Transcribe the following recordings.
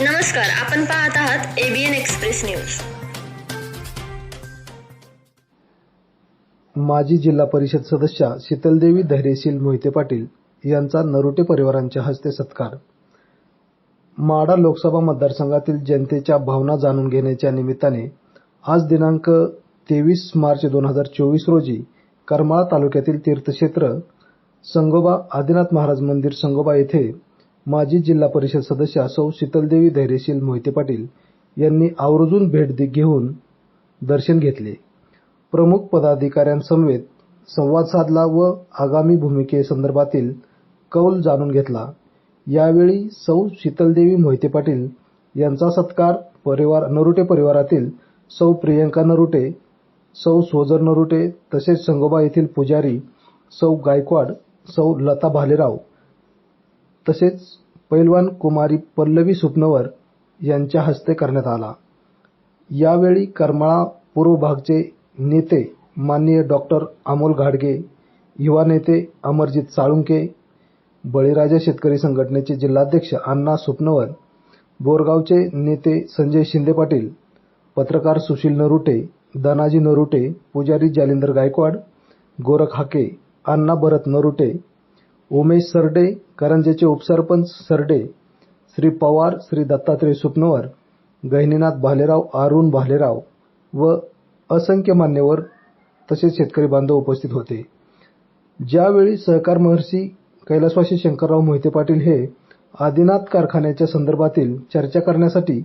नमस्कार आपण पाहत आहात एबीएन एक्सप्रेस न्यूज माजी जिल्हा परिषद सदस्या शीतलदेवी धैर्यशील मोहिते पाटील यांचा नरोटे परिवारांच्या हस्ते सत्कार. माडा लोकसभा मतदारसंघातील जनतेच्या भावना जाणून घेण्याच्या निमित्ताने आज दिनांक तेवीस मार्च दोन हजार चोवीस रोजी करमाळा तालुक्यातील तीर्थक्षेत्र संगोबा आदिनाथ महाराज मंदिर संगोबा येथे माजी जिल्हा परिषद सदस्या सौ शीतलदेवी धैर्यशील मोहिते पाटील यांनी आवर्जून भेट घेऊन दर्शन घेतले. प्रमुख पदाधिकाऱ्यांसमवेत संवाद साधला व आगामी भूमिकेसंदर्भातील कौल जाणून घेतला. यावेळी सौ शीतलदेवी मोहिते पाटील यांचा सत्कार परिवार नरुटे परिवारातील सौ प्रियंका नरुटे सौ सोजर नरुटे तसेच संगोबा येथील पुजारी सौ गायकवाड सौ लता भालेराव तसेच पैलवान कुमारी पल्लवी सुपनवर यांच्या हस्ते करण्यात आला. यावेळी करमाळा पूर्व भागचे नेते माननीय डॉक्टर अमोल घाडगे युवा नेते अमरजित साळुंके बळीराजा शेतकरी संघटनेचे जिल्हाध्यक्ष अण्णा सुपनवर बोरगावचे नेते संजय शिंदे पाटील पत्रकार सुशील नरुटे धनाजी नरुटे पुजारी जालिंदर गायकवाड गोरख हाके अण्णा भरत नरुटे उमेश सरडे करंजेचे उपसरपंच सरडे श्री पवार श्री दत्तात्रय सुपनवर गहिनीनाथ भालेराव अरुण भालेराव व असंख्य मान्यवर तसेच शेतकरी बांधव उपस्थित होते. ज्यावेळी सहकार महर्षी कैलासवासी शंकरराव मोहिते पाटील हे आदिनाथ कारखान्याच्या संदर्भातील चर्चा करण्यासाठी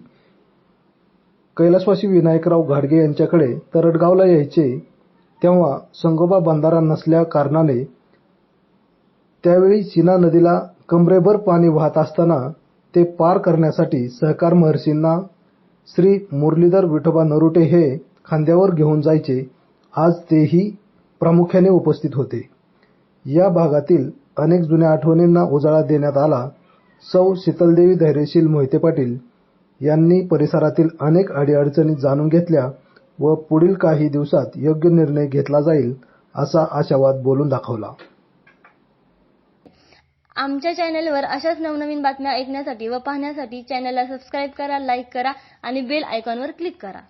कैलासवासी विनायकराव घाडगे यांच्याकडे तरडगावला यायचे तेव्हा संगोबा बंधारा नसल्या कारणाने त्यावेळी सीना नदीला कमरेभर पाणी वाहत असताना ते पार करण्यासाठी सहकार महर्षींना श्री मुरलीधर विठोबा नरुटे हे खांद्यावर घेऊन जायचे. आज तेही प्रामुख्याने उपस्थित होते. या भागातील अनेक जुन्या आठवणींना उजाळा देण्यात आला. सौ शीतलदेवी धैर्यशील मोहिते पाटील यांनी परिसरातील अनेक अडीअडचणी जाणून घेतल्या व पुढील काही दिवसात योग्य निर्णय घेतला जाईल असा आशावाद बोलून दाखवला. आमच्या चॅनलवर अशाच नवनवीन बातम्या ऐकण्यासाठी व पाहण्यासाठी चॅनलला सबस्क्राईब करा लाईक करा आणि बेल आयकॉनवर क्लिक करा.